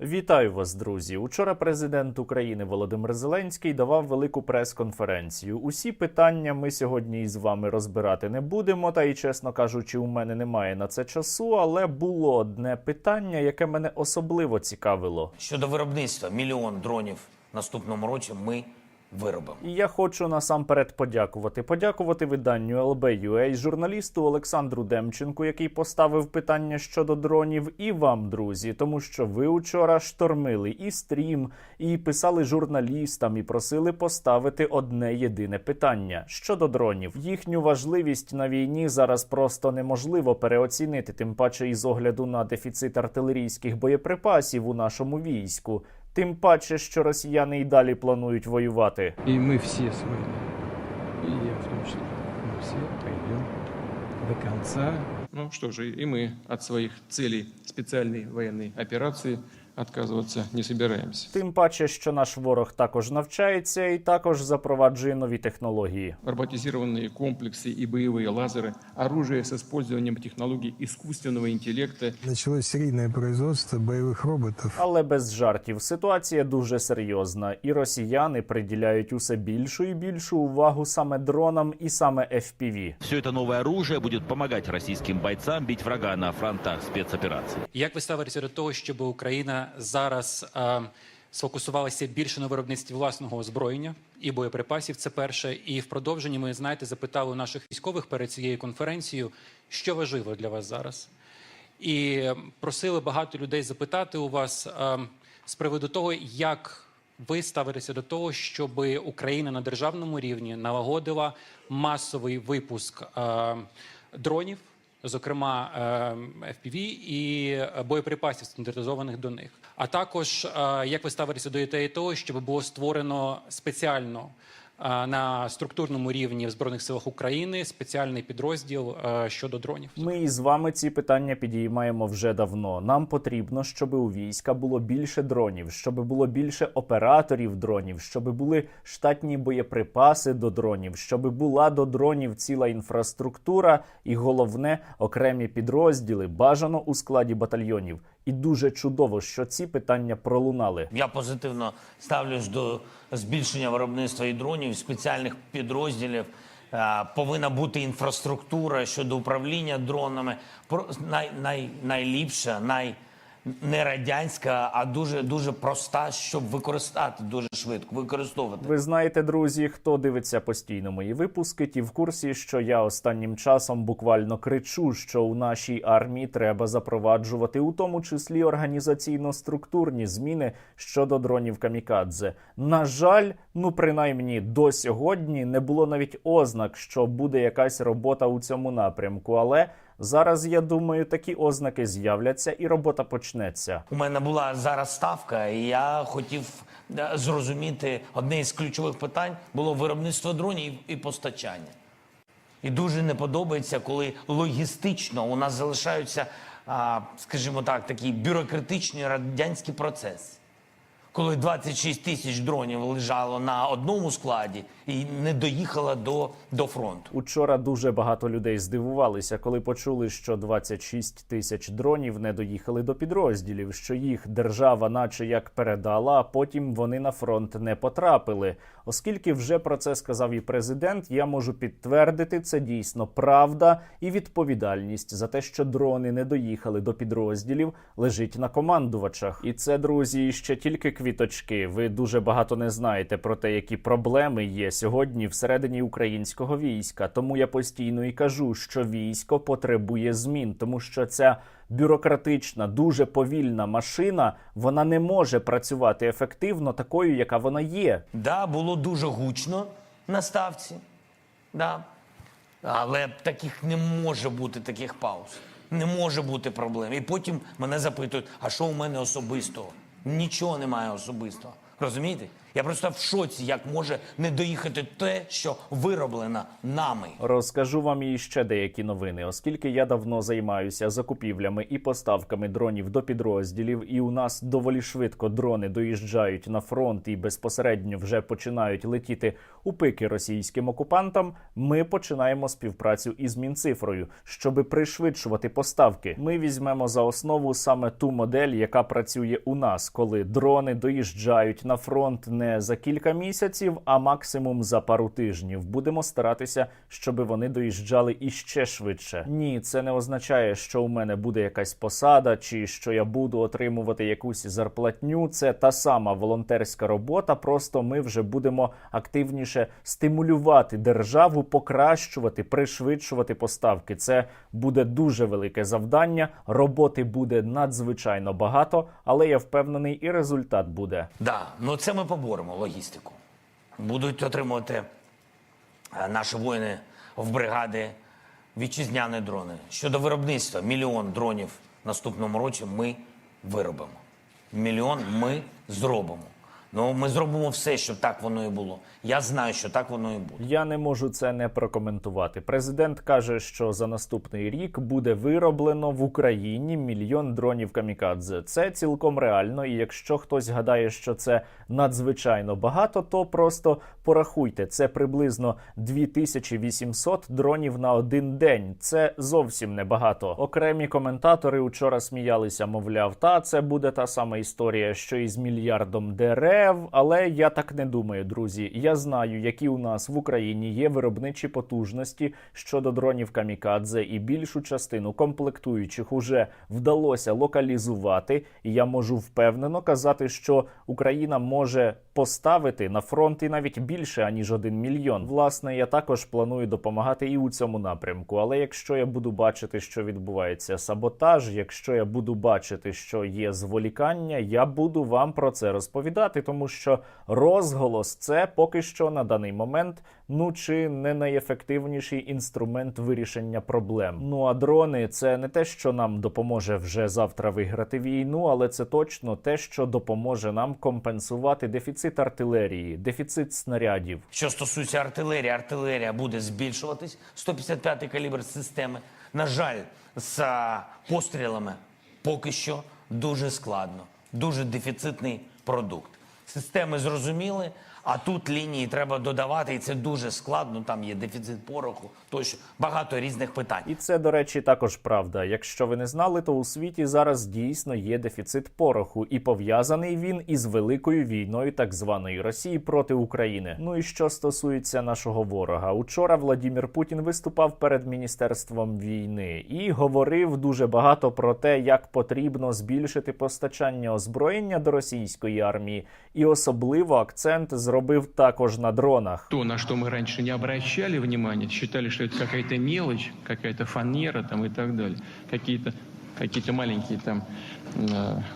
Вітаю вас, друзі. Учора президент України Володимир Зеленський давав велику прес-конференцію. Усі питання ми сьогодні із вами розбирати не будемо. Та й чесно кажучи, у мене немає на це часу. Але було одне питання, яке мене особливо цікавило. Щодо виробництва мільйон дронів наступному році ми виробимо. І я хочу насамперед подякувати. Подякувати виданню LB.UA, журналісту Олександру Демченку, який поставив питання щодо дронів, і вам, друзі, тому що ви учора штормили і стрім, і писали журналістам, і просили поставити одне єдине питання щодо дронів. Їхню важливість на війні зараз просто неможливо переоцінити, тим паче із огляду на дефіцит артилерійських боєприпасів у нашому війську. Тим паче, що росіяни й далі планують воювати. И мы все с вами, и я в том числе, мы все пойдем до конца. Ну что же, и мы от своих целей специальной военной операции отказываться не собираемся. Тим паче, що наш ворог також навчається і також запроваджує нові технології. Роботизированные комплексы и боевые лазеры, оружие с использованием технологий искусственного интеллекта Началось серийное производство боевых роботов. Але без жартів ситуація дуже серйозна, і росіяни приділяють усе більшу і більшу увагу саме дронам і саме FPV. Все это новое оружие будет помогать российским бойцам бить врага на фронтах спецопераций. Як ви ставитеся до того, щоб Україна Зараз е, сфокусувалася більше на виробництві власного озброєння і боєприпасів? Це перше. І в продовженні ми знаєте, запитали у наших військових перед цією конференцією, що важливо для вас зараз. І просили багато людей запитати у вас е, з приводу того, як ви ставитеся до того, щоб Україна на державному рівні налагодила масовий випуск е, дронів, зокрема е, FPV і боєприпасів стандартизованих до них. А також е, як ви ставитеся до ідеї того, щоб було створено спеціально на структурному рівні в збройних силах України спеціальний підрозділ е, щодо дронів. Ми із вами ці питання підіймаємо вже давно. Нам потрібно, щоб у війська було більше дронів, щоб було більше операторів дронів, щоб були штатні боєприпаси до дронів, щоб була до дронів ціла інфраструктура, і головне окремі підрозділи, бажано у складі батальйонів. І дуже чудово, що ці питання пролунали. Я позитивно ставлюсь до збільшення виробництва і дронів, спеціальних підрозділів. Е, Повинна бути інфраструктура щодо управління дронами. Най, най, найліпша, най не радянська, а дуже дуже проста, щоб використати дуже швидко, використовувати. Ви знаєте, друзі, хто дивиться постійно мої випуски, ті в курсі, що я останнім часом буквально кричу, що у нашій армії треба запроваджувати, у тому числі організаційно-структурні зміни щодо дронів камікадзе. На жаль, ну принаймні до сьогодні не було навіть ознак, що буде якась робота у цьому напрямку. Але зараз я думаю, такі ознаки з'являться і робота почнеться. У мене була зараз ставка, і я хотів е, зрозуміти одне із ключових питань було виробництво дронів і постачання. І дуже не подобається, коли логістично у нас залишаються, скажімо так, такі бюрократичні радянські процеси. Коли 26 тисяч дронів лежало на одному складі і не доїхало до, до фронту. Учора дуже багато людей здивувалися, коли почули, що 26 тисяч дронів не доїхали до підрозділів, що їх держава, наче як передала, а потім вони на фронт не потрапили. Оскільки вже про це сказав і президент, я можу підтвердити, це дійсно правда і відповідальність за те, що дрони не доїхали до підрозділів, лежить на командувачах. І це, друзі, ще тільки квіточки. Ви дуже багато не знаєте про те, які проблеми є сьогодні всередині українського війська. Тому я постійно і кажу, що військо потребує змін, тому що ця бюрократична, дуже повільна машина вона не може працювати ефективно такою, яка вона є. Да, було дуже гучно на ставці. Да. Але таких не може бути таких пауз. Не може бути проблем. І потім мене запитують, а що у мене особистого? Нічого немає особистого. Розумієте? Я просто в шоці, як може не доїхати те, що вироблено нами. Розкажу вам і ще деякі новини, оскільки я давно займаюся закупівлями і поставками дронів до підрозділів, і у нас доволі швидко дрони доїжджають на фронт і безпосередньо вже починають летіти у пики російським окупантам. Ми починаємо співпрацю із Мінцифрою, щоби пришвидшувати поставки. Ми візьмемо за основу саме ту модель, яка працює у нас, коли дрони доїжджають на фронт не за кілька місяців, а максимум за пару тижнів. Будемо старатися, щоб вони доїжджали іще швидше. Ні, це не означає, що у мене буде якась посада, чи що я буду отримувати якусь зарплатню. Це та сама волонтерська робота. Просто ми вже будемо активніше стимулювати державу, покращувати, пришвидшувати поставки. Це буде дуже велике завдання. Роботи буде надзвичайно багато, але я впевнений, і результат буде. Да, ну це ми поборемо логістику. Будуть отримувати е, наші воїни в бригади вітчизняні дрони. Щодо виробництва, мільйон дронів наступному році ми виробимо. Мільйон ми зробимо. Ну, ми зробимо все, щоб так воно і було. Я знаю, що так воно і буде. Я не можу це не прокоментувати. Президент каже, що за наступний рік буде вироблено в Україні мільйон дронів камікадзе. Це цілком реально. І якщо хтось гадає, що це надзвичайно багато, то просто порахуйте. Це приблизно 2800 дронів на один день. Це зовсім небагато. Окремі коментатори учора сміялися, мовляв, та це буде та сама історія, що і з мільярдом дерев. Але я так не думаю, друзі. Я знаю, які у нас в Україні є виробничі потужності щодо дронів камікадзе, і більшу частину комплектуючих уже вдалося локалізувати. І я можу впевнено казати, що Україна може поставити на фронт і навіть більше аніж один мільйон. Власне, я також планую допомагати і у цьому напрямку. Але якщо я буду бачити, що відбувається саботаж, якщо я буду бачити, що є зволікання, я буду вам про це розповідати, тому що розголос це поки що на даний момент ну чи не найефективніший інструмент вирішення проблем. Ну а дрони це не те, що нам допоможе вже завтра виграти війну, але це точно те, що допоможе нам компенсувати дефіцит артилерії, дефіцит снарядів. Що стосується артилерії, артилерія буде збільшуватись. 155-й калібр системи. На жаль, з пострілами поки що дуже складно, дуже дефіцитний продукт. Системи зрозуміли, а тут лінії треба додавати, і це дуже складно. Там є дефіцит пороху, тощо багато різних питань. І це, до речі, також правда. Якщо ви не знали, то у світі зараз дійсно є дефіцит пороху, і пов'язаний він із великою війною так званої Росії проти України. Ну і що стосується нашого ворога, учора Владімір Путін виступав перед міністерством війни і говорив дуже багато про те, як потрібно збільшити постачання озброєння до російської армії, і особливо акцент зробив також на дронах. То, на что мы раньше не обращали внимания, считали, что это какая-то мелочь, какая-то фанера там и так далее, какие-то какие-то маленькие там э,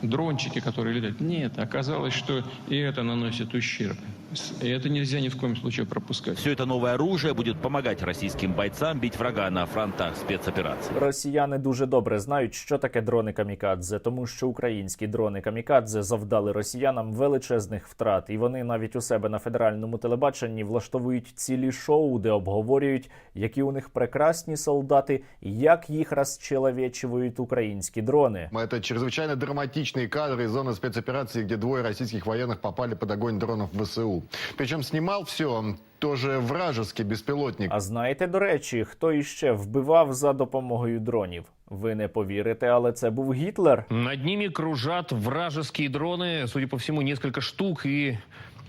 дрончики, которые летают. Нет, оказалось, что и это наносит ущерб. С- И это нельзя ни в коем случае пропускать. Все это новое оружие будет помогать российским бойцам бить врага на фронтах спецопераций. Росіяни дуже добре знають, що таке дрони камікадзе, тому що українські дрони камікадзе завдали росіянам величезних втрат, і вони навіть у себе на федеральному телебаченні влаштовують цілі шоу, де обговорюють, які у них прекрасні солдати, і як їх розчеловечують українські дрони. Это чрезвычайно драматичные кадры из зоны спецоперации, где двое российских военных попали под огонь дронов ВСУ. Причем снимал все тоже вражеский беспилотник. А знаєте, до речі, хто іще вбивав за допомогою дронів? Ви не повірите, але це був Гітлер. Над ними кружат вражеские дроны, судя по всему, несколько штук и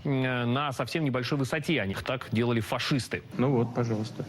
э, на совсем небольшой высоте. Они так делали фашисты. Ну вот, пожалуйста.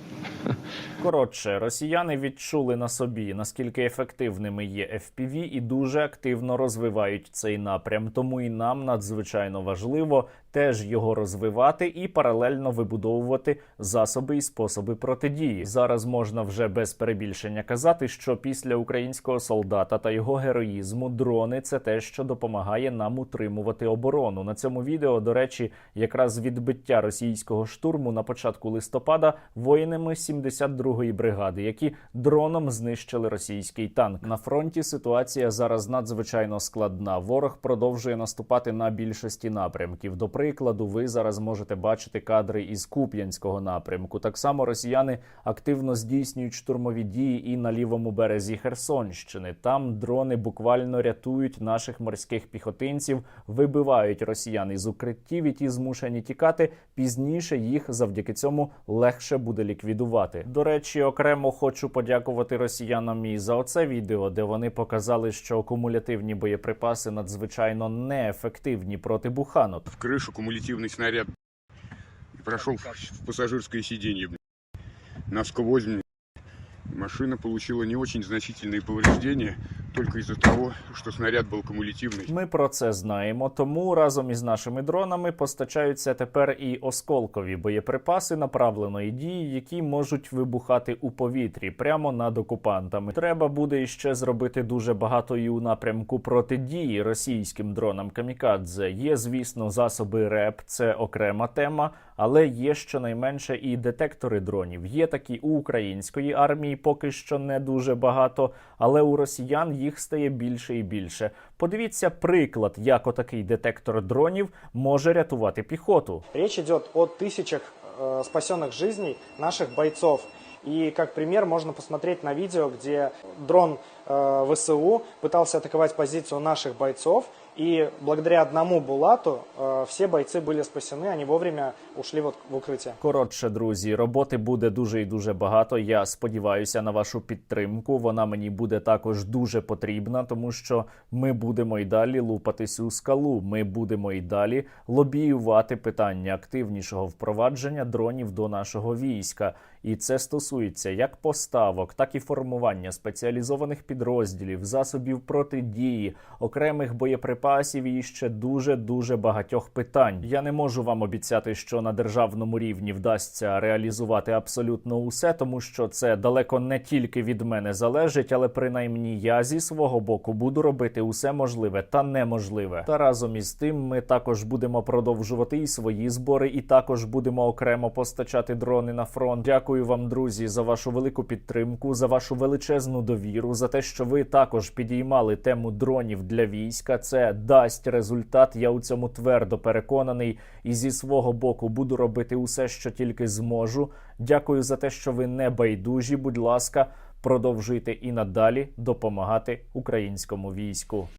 Коротше, росіяни відчули на собі, наскільки ефективними є FPV і дуже активно розвивають цей напрям. Тому і нам надзвичайно важливо теж його розвивати і паралельно вибудовувати засоби і способи протидії. Зараз можна вже без перебільшення казати, що після українського солдата та його героїзму дрони це те, що допомагає нам утримувати оборону. На цьому відео, до речі, якраз відбиття російського штурму на початку листопада воїнами 70 52-ї бригади, які дроном знищили російський танк. На фронті ситуація зараз надзвичайно складна. Ворог продовжує наступати на більшості напрямків. До прикладу, ви зараз можете бачити кадри із Куп'янського напрямку. Так само росіяни активно здійснюють штурмові дії і на лівому березі Херсонщини. Там дрони буквально рятують наших морських піхотинців, вибивають росіян із укриттів, і ті змушені тікати. Пізніше їх завдяки цьому легше буде ліквідувати. До речі, окремо хочу подякувати росіянам і за оце відео, де вони показали, що кумулятивні боєприпаси надзвичайно неефективні проти буханок. в крышу кумулятивный снаряд и прошел в пассажирское сиденье бля, насквозь. бля. Машина получила не очень значительные повреждения только из-за того, что снаряд был кумулятивный. Ми про це знаємо, тому разом із нашими дронами постачаються тепер і осколкові боєприпаси направленої дії, які можуть вибухати у повітрі прямо над окупантами. Треба буде іще зробити дуже багато і у напрямку протидії російським дронам камікадзе. Є, звісно, засоби РЕП, це окрема тема, але є щонайменше і детектори дронів. Є такі у української армії, поки що не дуже багато, але у росіян їх стає більше і більше. Подивіться приклад, як отакий детектор дронів може рятувати піхоту. Речь идет о тысячах э, спасенных жизней наших бойцов. И как пример можно посмотреть на видео, где дрон э, ВСУ пытался атаковать позицию наших бойцов. И благодаря одному Булату э, все бойцы были спасены, они вовремя ушли вот в укрытие. Коротше, друзі, роботи буде дуже і дуже багато. Я сподіваюся на вашу підтримку. Вона мені буде також дуже потрібна, тому що ми будемо і далі лупатись у скалу. Ми будемо і далі лобіювати питання активнішого впровадження дронів до нашого війська. І це стосується як поставок, так і формування спеціалізованих підрозділів, засобів протидії, окремих боєприпасів і ще дуже дуже багатьох питань. Я не можу вам обіцяти, що на державному рівні вдасться реалізувати абсолютно усе, тому що це далеко не тільки від мене залежить, але принаймні я зі свого боку буду робити усе можливе та неможливе. Та разом із тим ми також будемо продовжувати і свої збори, і також будемо окремо постачати дрони на фронт. Дякую вам, друзі, за вашу велику підтримку, за вашу величезну довіру, за те, що ви також підіймали тему дронів для війська. Це дасть результат. Я у цьому твердо переконаний, і зі свого боку буду робити усе, що тільки зможу. Дякую за те, що ви не байдужі. Будь ласка, продовжуйте і надалі допомагати українському війську.